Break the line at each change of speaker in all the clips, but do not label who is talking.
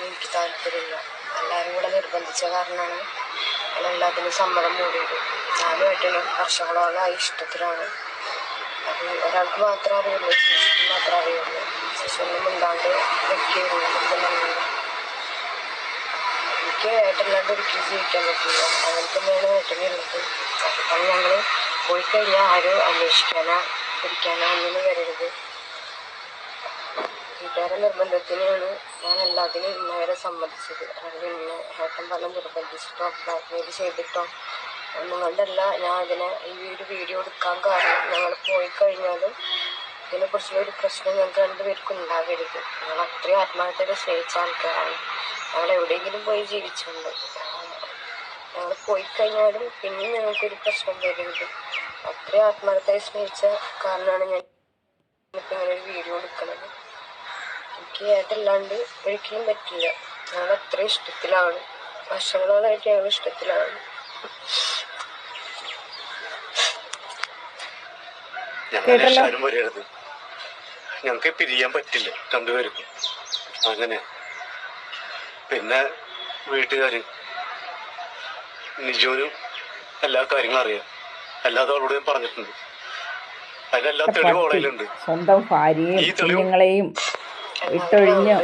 കല്യാണത്തിന് എനിക്ക് താല്പര്യമില്ല എല്ലാവരും കൂടെ നിർബന്ധിച്ച കാരണമാണ് എല്ലാത്തിനും സമ്മതം മൂടിയത്. ഞാനും ഏട്ടനും വർഷങ്ങളോളമായി ഇഷ്ടത്തിലാണ്. അത് ഒരാൾക്ക് മാത്രമേ അറിയുള്ളൂ ശിശുക്ക് മാത്രമേ അറിയുള്ളൂ. ശിശുവൊന്നും ഇല്ലാണ്ട് വെക്കുകയുള്ളൂ എനിക്ക് ഏട്ടല്ലാണ്ട് ഒരിക്കലും ജീവിക്കാൻ പറ്റില്ല. അങ്ങനെ തന്നെയാണ് ഏട്ടനുള്ളത് അതുകൊണ്ട് ഞങ്ങൾ പോയി കഴിഞ്ഞാൽ ആരും അന്വേഷിക്കാനോ പിടിക്കാനോ ഒന്നിനും വരരുത്. വീട്ടുകാരെ നിർബന്ധത്തിനാണ് ഞാൻ എല്ലാത്തിനും ഇന്നവരെ സമ്മതിച്ചത്. അല്ലെങ്കിൽ ഇന്ന് ഏട്ടൻ പല നിർബന്ധിച്ചിട്ടോ ബ്ലാക്ക്മെയിൽ ചെയ്തിട്ടോ നിങ്ങളുടെ കൊണ്ടല്ല ഞാൻ അതിനെ ഈ ഒരു വീഡിയോ എടുക്കാൻ കാരണം ഞങ്ങൾ പോയി കഴിഞ്ഞാലും ഇതിനെക്കുറിച്ചുള്ള ഒരു പ്രശ്നം ഞങ്ങൾക്ക് രണ്ടുപേർക്കും ഉണ്ടാകരുത്. ഞങ്ങൾ അത്രയും ആത്മാർത്ഥത സ്നേഹിച്ച ആൾക്കാരാണ്. ഞങ്ങൾ എവിടെയെങ്കിലും പോയി ജീവിച്ചുണ്ട്. ഞങ്ങൾ പോയി കഴിഞ്ഞാലും പിന്നെ ഞങ്ങൾക്കൊരു പ്രശ്നം വരരുത്. അത്രയും ആത്മാർത്ഥമായി സ്നേഹിച്ച കാരണമാണ് ഞാൻ ഇങ്ങനെ ഒരു വീഡിയോ എടുക്കുന്നത്. ഏട്ടല്ലാണ്ട് ഒരിക്കലും പറ്റില്ല. ഞങ്ങൾ അത്ര ഇഷ്ടത്തിലാണ്. വർഷങ്ങളോളായിട്ട് ഞങ്ങൾ ഇഷ്ടത്തിലാണ്.
ഞങ്ങൾ വരരുത് ഞങ്ങൾക്ക് പിരിയാൻ പറ്റില്ല രണ്ടുപേർക്കും. അങ്ങനെ. പിന്നെ വീട്ടുകാര്. നിജോനും എല്ലാ കാര്യങ്ങളും അറിയാം. അല്ലാതെ അവളോട് ഞാൻ പറഞ്ഞിട്ടുണ്ട്. അതിനെല്ലാ തെളിവ് ഓളയിലുണ്ട്
സ്വന്തം ഭാര്യയും കുഞ്ഞുങ്ങളെയും ഇട്ടൊഴിഞ്ഞ്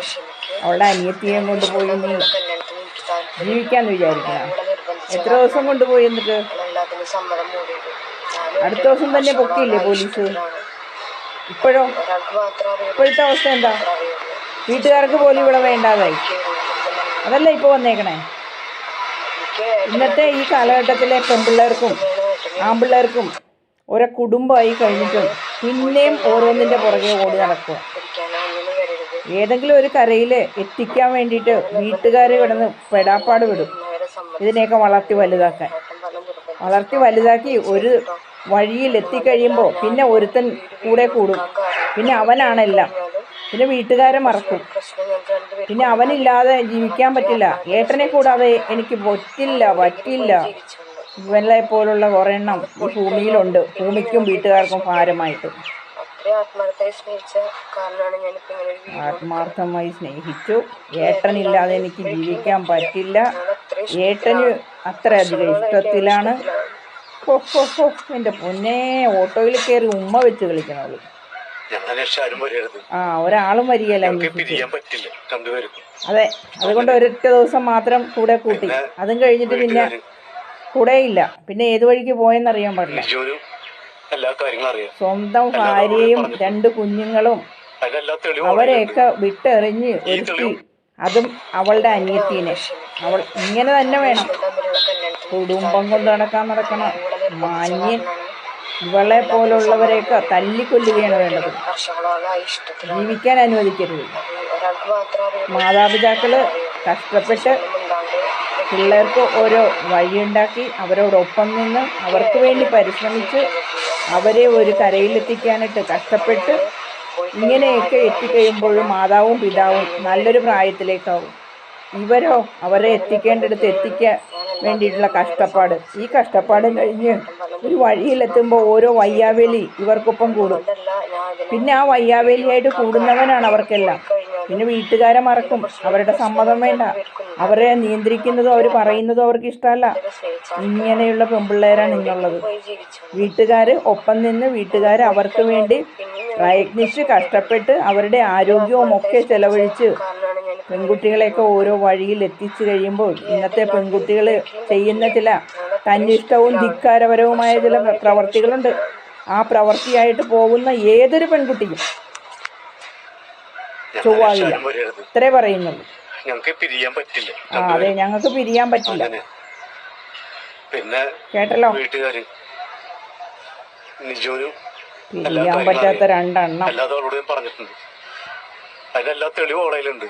അവളുടെ അനിയത്തിയെ കൊണ്ടുപോയി നീ ജീവിക്കാന്ന് വിചാരിക്കണം. എത്ര ദിവസം കൊണ്ടുപോയി എന്നിട്ട്? അടുത്ത ദിവസം തന്നെ പൊക്കിയില്ലേ പോലീസ്? ഇപ്പോഴോ? ഇപ്പോഴത്തെ അവസ്ഥ എന്താ? വീട്ടുകാർക്ക് പോലും ഇവിടെ വേണ്ടാതായി. അതല്ല ഇപ്പോൾ വന്നേക്കണേ? ഇന്നത്തെ ഈ കാലഘട്ടത്തിലെ പെൺപിള്ളേർക്കും ആൺപിള്ളേർക്കും ഓരോ കുടുംബമായി കഴിഞ്ഞിട്ടും പിന്നെയും ഓരോന്നിന്റെ പുറകെ ഓടി നടക്കുക. ഏതെങ്കിലും ഒരു കരയിൽ എത്തിക്കാൻ വേണ്ടിയിട്ട് വീട്ടുകാർ കിടന്ന് പെടാപ്പാട് വിടും. ഇതിനെയൊക്കെ വളർത്തി വലുതാക്കാൻ. വളർത്തി വലുതാക്കി ഒരു വഴിയിൽ എത്തിക്കഴിയുമ്പോൾ പിന്നെ ഒരുത്തൻ കൂടെ കൂടും. പിന്നെ അവനാണെല്ലാം. പിന്നെ വീട്ടുകാരെ മറക്കും. പിന്നെ അവനില്ലാതെ ജീവിക്കാൻ പറ്റില്ല. ഏട്ടനെ കൂടാതെ എനിക്ക് പറ്റില്ല പറ്റില്ല. ഇവനെ പോലുള്ള കുറേ എണ്ണം ഭൂമിയിലുണ്ട്. ഭൂമിക്കും വീട്ടുകാർക്കും ഭാരമായിട്ട്.
ആത്മാർത്ഥമായി സ്നേഹിച്ച കാരണമാണ് ഞാനിപ്പോൾ ഇങ്ങനെ ഒരു വീഡിയോ
ആത്മാർത്ഥമായി സ്നേഹിച്ചു. ഏട്ടനില്ലാതെ എനിക്ക് ജീവിക്കാൻ പറ്റില്ല. ഏട്ടന് അത്രയധികം ഇഷ്ടത്തിലാണ്. എന്റെ പൊന്നെ ഓട്ടോയിൽ കയറി ഉമ്മ വെച്ച്
കളിക്കണത്
ആ ഒരാളും വരികയല്ല അതെ അതുകൊണ്ട് ഒരൊറ്റ ദിവസം മാത്രം കൂടെ കൂട്ടി. അതും കഴിഞ്ഞിട്ട് പിന്നെ കൂടെയില്ല. പിന്നെ ഏത് വഴിക്ക് പോയെന്നറിയാൻ പാടില്ല.
എല്ലാ കാര്യങ്ങളും അറിയാം.
സ്വന്തം ഭാര്യയും രണ്ട് കുഞ്ഞുങ്ങളും അവരെയൊക്കെ വിട്ടെറിഞ്ഞ് ഒരുത്തി. അതും അവളുടെ അനിയത്തിനെ. അവൾ ഇങ്ങനെ തന്നെ വേണം. കുടുംബം കൊണ്ട് നടക്കാൻ നടക്കണം. മാന്യൻ ഇവളെ പോലുള്ളവരെയൊക്കെ തല്ലിക്കൊല്ലുകയാണ് വേണ്ടത്. ജീവിക്കാൻ അനുവദിക്കരുത്. മാതാപിതാക്കൾ കഷ്ടപ്പെട്ട് പിള്ളേർക്ക് ഓരോ വഴിയുണ്ടാക്കി അവരോടൊപ്പം നിന്ന് അവർക്ക് വേണ്ടി പരിശ്രമിച്ച് അവരെ ഒരു കരയിലെത്തിക്കാനായിട്ട് കഷ്ടപ്പെട്ട് ഇങ്ങനെയൊക്കെ എത്തിക്കഴിയുമ്പോഴും മാതാവും പിതാവും നല്ലൊരു പ്രായത്തിലേക്കാവും. ഇവരോ അവരെ എത്തിക്കേണ്ടടുത്ത് എത്തിക്കാൻ വേണ്ടിയിട്ടുള്ള കഷ്ടപ്പാട്. ഈ കഷ്ടപ്പാടും കഴിഞ്ഞ് ഒരു വഴിയിലെത്തുമ്പോൾ ഓരോ വയ്യാവേലി ഇവർക്കൊപ്പം കൂടും. പിന്നെ ആ വയ്യാവേലിയായിട്ട് കൂടുന്നവനാണ് അവർക്കെല്ലാം. പിന്നെ വീട്ടുകാരെ മറക്കും. അവരുടെ സമ്മതം വേണ്ട. അവരെ നിയന്ത്രിക്കുന്നതോ അവർ പറയുന്നതും അവർക്ക് ഇഷ്ടമല്ല ഇങ്ങനെയുള്ള പെൺപിള്ളേരാണ് ഇന്നുള്ളത് വീട്ടുകാർ ഒപ്പം നിന്ന് വീട്ടുകാർ അവർക്ക് വേണ്ടി പ്രയത്നിച്ച് കഷ്ടപ്പെട്ട് അവരുടെ ആരോഗ്യവും ഒക്കെ ചെലവഴിച്ച് പെൺകുട്ടികളെയൊക്കെ ഓരോ വഴിയിൽ എത്തിച്ചു കഴിയുമ്പോൾ ഇന്നത്തെ പെൺകുട്ടികൾ ചെയ്യുന്ന ചില തന്നിഷ്ടവും ധിക്കാരപരവുമായ ചില പ്രവർത്തികളുണ്ട്. ആ പ്രവർത്തിയായിട്ട് പോകുന്ന ഏതൊരു പെൺകുട്ടിയും
ചൊവ്വാഴ്ച
ചൊവ്വാകില്ല. ഇത്രേ പറയുന്നുള്ളൂ.
ഞങ്ങൾക്ക് പിരിയാൻ പറ്റില്ല.
ആ അതെ ഞങ്ങൾക്ക് പിരിയാൻ പറ്റില്ല.
പിന്നെ
കേട്ടല്ലോ?
വീട്ടുകാര് നിജോനും
പിരിയാൻ പറ്റാത്ത രണ്ടെണ്ണം.
ഞാൻ പറഞ്ഞിട്ടുണ്ട്. അതിനെല്ലാ തെളിവ് ഓളയിലുണ്ട്